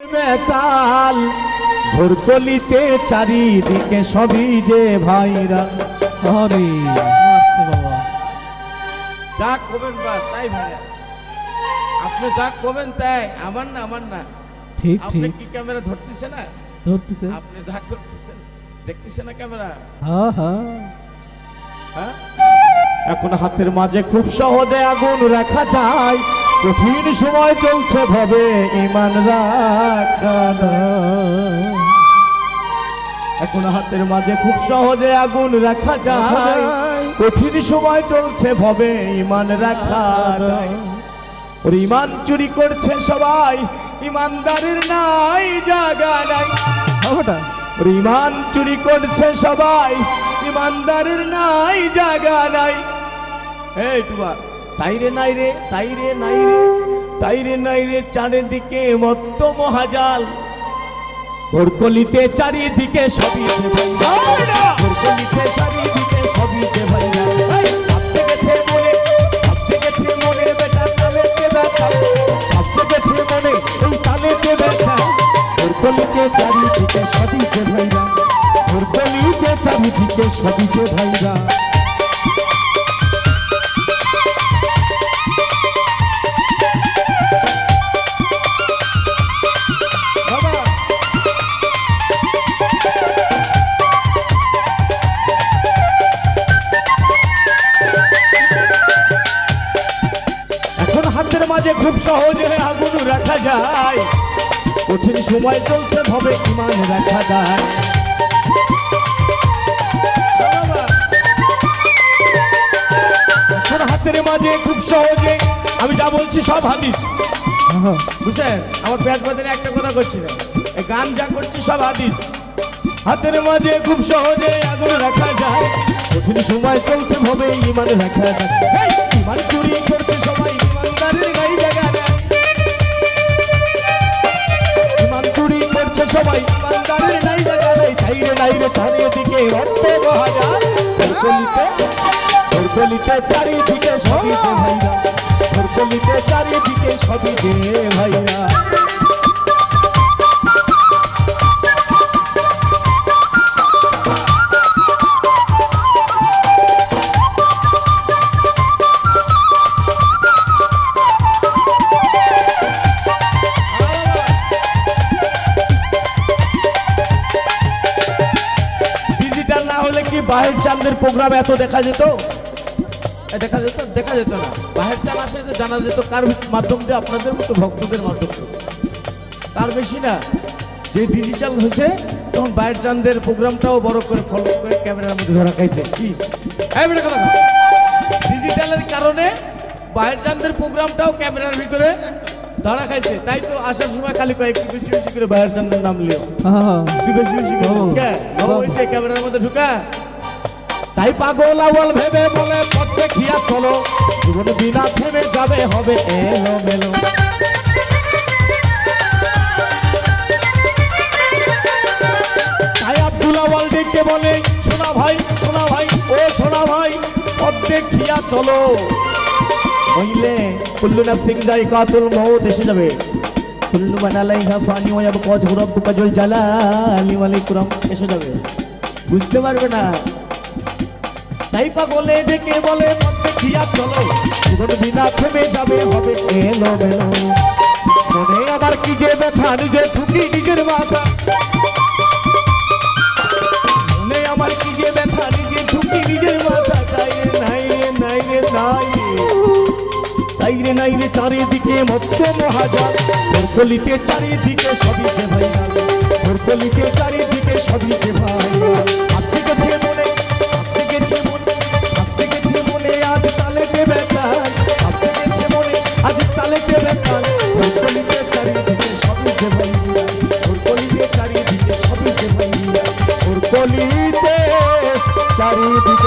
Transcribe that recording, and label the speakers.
Speaker 1: বেতাল ভোরকলিতে চারিদিকে সবই যে ভাইরা।
Speaker 2: হরে
Speaker 3: যা করবেন বা তাই ভাইয়া। আপনি যা করবেন তাই আমার না আমার না।
Speaker 2: ঠিক
Speaker 3: আপনি
Speaker 2: ঠিক।
Speaker 3: কি ক্যামেরা ধরতেছে না?
Speaker 2: ধরতেছে।
Speaker 3: আপনি যা করতেছেন। দেখতেছে না ক্যামেরা?
Speaker 2: হ্যাঁ হ্যাঁ?
Speaker 1: এখন হাতের মাঝে খুব সহজে আগুন রাখা যায়। কঠিন সময় চলছে ভাবে ইমান এখন হাতের মাঝে খুব সহজে আগুন রাখা যায়। কঠিন সময় চলছে ভবে ইমান রাখা যায়। ওর ইমান চুরি করছে সবাই ইমানদারের নাই জাগা নাই। ওর ইমান চুরি করছে সবাই ইমানদারের নাই জাগা নাই। এই টুবা তাই রে নাই রে তাই রে নাই রে তাই নাই রে চারিদিকে মত্ত মহাজাল ভোরকলিতে চারিদিকে সবই চারিদিকে সবই যে ভাবছে ভাবছে মনে ভাবছে মনে চারিদিকে সবই যে ভাইরা ভোরকলিতে চারিদিকে সবই যে ভাইরা মাঝে খুব সহজে আগুন রাখা যায়। কঠিন সময় চলছে ভাবে ইমান রাখা যায়। হাতের মাঝে খুব সহজে আমি যা বলছি সব হাদিস।
Speaker 3: বুঝছেন? আমার পেট বাজারে একটা কথা করছি না। এই গান যা করছি সব হাদিস।
Speaker 1: হাতের মাঝে খুব সহজে আগুন রাখা যায়। কঠিন সময় চলছে ভাবে ইমান রাখা যায়। ইমান চুরি করছে সবাই সবাই ইমানদারের নাই জায়গা নেই নাইরে চারিদিকে রক্ত মহাজার ভোরকলিতে চারিদিকে সবই যে ভাইরা। চারিদিকে সবই যে ভাইরা। বাহির চাঁদের প্রোগ্রাম এত দেখা যেত?
Speaker 3: দেখা যেত? দেখা যেত না। বাহের চাল আসে জানা যেত কার মাধ্যম দিয়ে আপনাদের মতো ভক্তদের মাধ্যম। তার বেশি না। যে ডিজিটাল হয়েছে তখন বাইরের চাঁদের প্রোগ্রামটাও বড় করে ফলো করে ক্যামেরার মধ্যে ধরা খাইছে। কি? ডিজিটালের কারণে বাইরের চাঁদের প্রোগ্রামটাও ক্যামেরার ভিতরে ধরা খাইছে। তাই তো আসার সময় খালি কয়েকটু বেশি বেশি করে বাইরের চাঁদের নাম লিও।
Speaker 2: হ্যাঁ
Speaker 3: বেশি বেশি করে ক্যামেরার মধ্যে ঢুকা।
Speaker 1: তাই পাগল আওয়াল ভেবে বলে, পথ দেখিয়া চলো। জীবন বিনা থেমে যাবে, হবে এলো মেলো তাই আব্দুল আওয়াল ডেকে বলে সোনা ভাই সোনা ভাই, ও সোনা ভাই, পথ দেখিয়া চলো। হইলে কুল্লু নাফসিং যাই, কাতুল মৌত এসে যাবে। কুল্লু বানালাইহা ফানি ওয়া ইয়াবকা ওয়াজহু রাব্বুকা জুল জালালি ওয়াল ইকরাম এসে যাবে। বুঝতে পারবে না। তাই পাগলে ডেকে বলে বিনা থেমে যাবে, হবে এলো মেলো মনে আবার কি যে ব্যথা, নিজে ঠুকি নিজের মাথা। যে নিজে নাই নাই তাই রে। নাই চারিদিকে মত্ত মহাজাল। ভোরকলিতে চারিদিকে সবই যে ভাই চারিদিকে সবই যে ভাই চারিদিকে